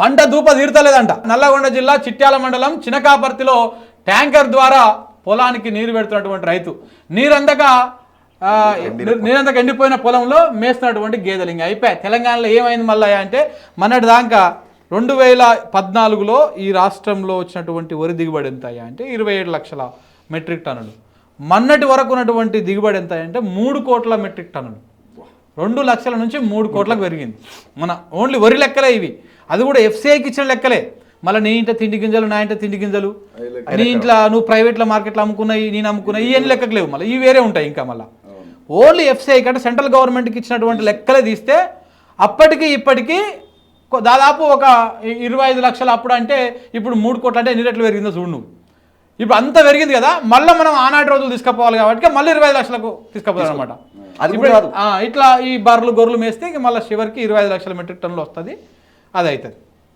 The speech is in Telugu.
పంట దూప తీరుతలేదంట. నల్లగొండ జిల్లా చిట్యాల మండలం చినకాపర్తిలో ట్యాంకర్ ద్వారా పొలానికి నీరు పెడుతున్నటువంటి రైతు. నీరందక నీరందక ఎండిపోయిన పొలంలో మేస్తున్నటువంటి గేదెలు ఇంకా అయిపోయాయి తెలంగాణలో ఏమైంది మళ్ళీ అంటే మొన్నటి దాకా రెండు వేల పద్నాలుగులో ఈ రాష్ట్రంలో వచ్చినటువంటి వరి దిగుబడి ఎంత అంటే ఇరవై ఏడు లక్షల మెట్రిక్ టన్నులు. మొన్నటి వరకు ఉన్నటువంటి దిగుబడి ఎంత అంటే మూడు కోట్ల మెట్రిక్ టన్నులు. రెండు లక్షల నుంచి మూడు కోట్లకు పెరిగింది. మన ఓన్లీ వరి లెక్కలే ఇవి. అది కూడా ఎఫ్సీఐకి ఇచ్చిన లెక్కలే. మళ్ళీ నీ ఇంట తిండి గింజలు నా ఇంట తిండి గింజలు. నీ ఇంట్లో నువ్వు ప్రైవేట్లో మార్కెట్లో అమ్ముకున్నాయి నేను అమ్ముకున్నాయి ఇవన్నీ లెక్కకు లేవు మళ్ళీ. ఇవి వేరే ఉంటాయి ఇంకా మళ్ళీ. ఓన్లీ ఎఫ్సీఐ అంటే సెంట్రల్ గవర్నమెంట్కి ఇచ్చినటువంటి లెక్కలే తీస్తే అప్పటికి ఇప్పటికీ దాదాపు ఒక ఇరవై ఐదు లక్షలు అప్పుడు అంటే ఇప్పుడు మూడు కోట్లు అంటే ఎన్ని రెట్లు పెరిగిందో చూడు నువ్వు. ఇప్పుడు అంత పెరిగింది కదా మళ్ళీ మనం ఆనాటి రోజులు తీసుకుపోవాలి కాబట్టి మళ్ళీ ఇరవై లక్షలకు తీసుకుపోవాలి అనమాట అది ఇట్లా ఈ బర్రెలు గొర్రెలు మేస్తే మళ్ళీ చివరికి ఇరవై ఐదు లక్షల మెట్రిక్ టన్నులు వస్తుంది అది అవుతుంది